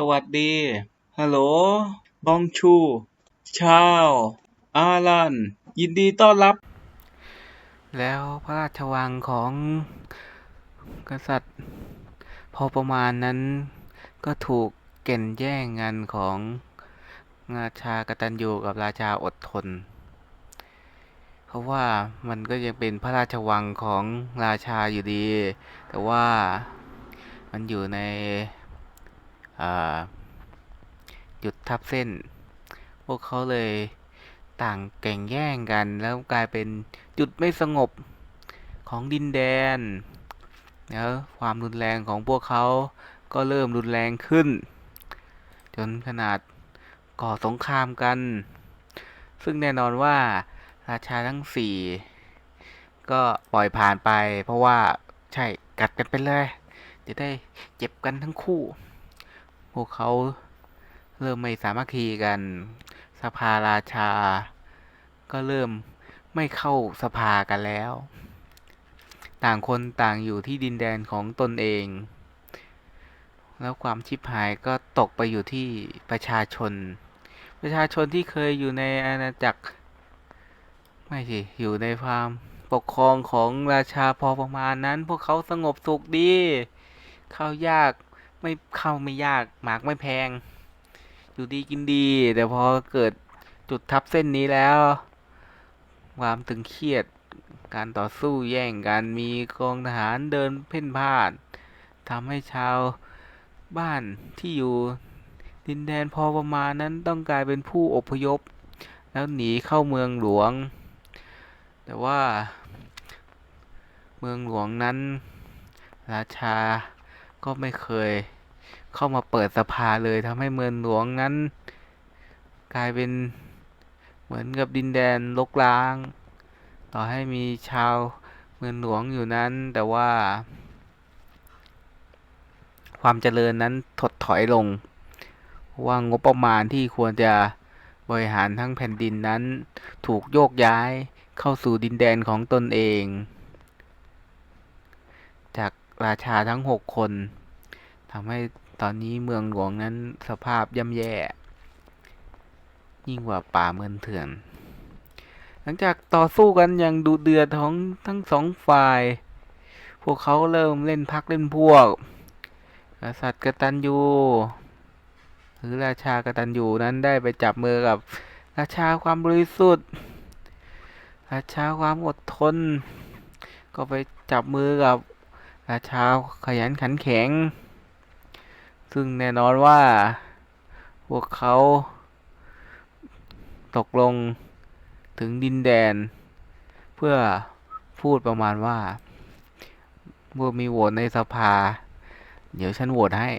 สวัสดี ฮัลโหล บองชู ชาว อารัน ยินดีต้อนรับ แล้วพระราชวังของกษัตริย์ พอประมาณนั้นก็ถูกเก่นแย่งงานของราชากตัญญูกับราชาอดทน เพราะว่ามันก็ยังเป็นพระราชวังของราชาอยู่ดี แต่ว่ามันอยู่ใน อ่าจุดทับเส้น พวกเขาเลยต่างแก่งแย่งกัน แล้วกลายเป็นจุดไม่สงบของดินแดนแล้วความรุนแรงของพวกเขาก็เริ่มรุนแรงขึ้น จนขนาดก่อสงครามกัน ซึ่งแน่นอนว่าราชาทั้งสี่ก็ปล่อยผ่านไป เพราะว่าใช่กัดกันไปเลย จะได้เจ็บกันทั้งคู่ วกเขาเริ่มไม่สามัคคีกัน สภาราชา ก็เริ่มไม่เข้าสภากันแล้ว ต่างคนต่างอยู่ที่ดินแดนของตนเอง แล้วความชิบหายก็ตกไปอยู่ที่ประชาชน ประชาชนที่เคยอยู่ในอาณาจักร ไม่สิ อยู่ในความปกครองของราชาพอประมาณนั้น พวกเขาสงบสุขดี เข้ายาก ไม่เข้าไม่ยากหมากไม่แพง อยู่ดีกินดี แต่พอเกิดจุดทับเส้นนี้แล้ว ความตึงเครียดการต่อสู้แย่งกันมีกองทหารเดินเพ่นพ่านทำให้ชาวบ้านที่อยู่ดินแดนพอประมาณนั้นต้องกลายเป็นผู้อพยพ แล้วหนีเข้าเมืองหลวง แต่ว่า เมืองหลวงนั้น ราชา ก็ไม่เคยเข้ามาเปิดสภาเลยทำให้เมืองหลวงนั้น กลายเป็นเหมือนกับดินแดนลกล้าง ต่อให้มีชาวเมืองหลวงอยู่นั้น แต่ว่า ความเจริญนั้นถดถอยลง ว่างบประมาณที่ควรจะบริหารทั้งแผ่นดินนั้น ถูกโยกย้ายเข้าสู่ดินแดนของตนเอง จากราชาทั้งหกคน ทำให้ตอนนี้เมืองหลวงนั้นสภาพย่ำแย่ ยิ่งกว่าป่าเมืองเถื่อน หลังจากต่อสู้กันอย่างดุเดือดของทั้งสองฝ่าย พวกเขาเริ่มเล่นพักเล่นพวก กษัตริย์กตัญญูหรือราชากตัญญูนั้นได้ไปจับมือกับราชาความบริสุทธิ์ ราชาความอดทน ก็ไปจับมือกับราชาขยันขันแข็ง ซึ่งแน่นอนว่า พวกเขา ตกลงถึงดินแดน เพื่อพูดประมาณว่าเมื่อมีโหวตในสภา เดี๋ยวฉันโหวตให้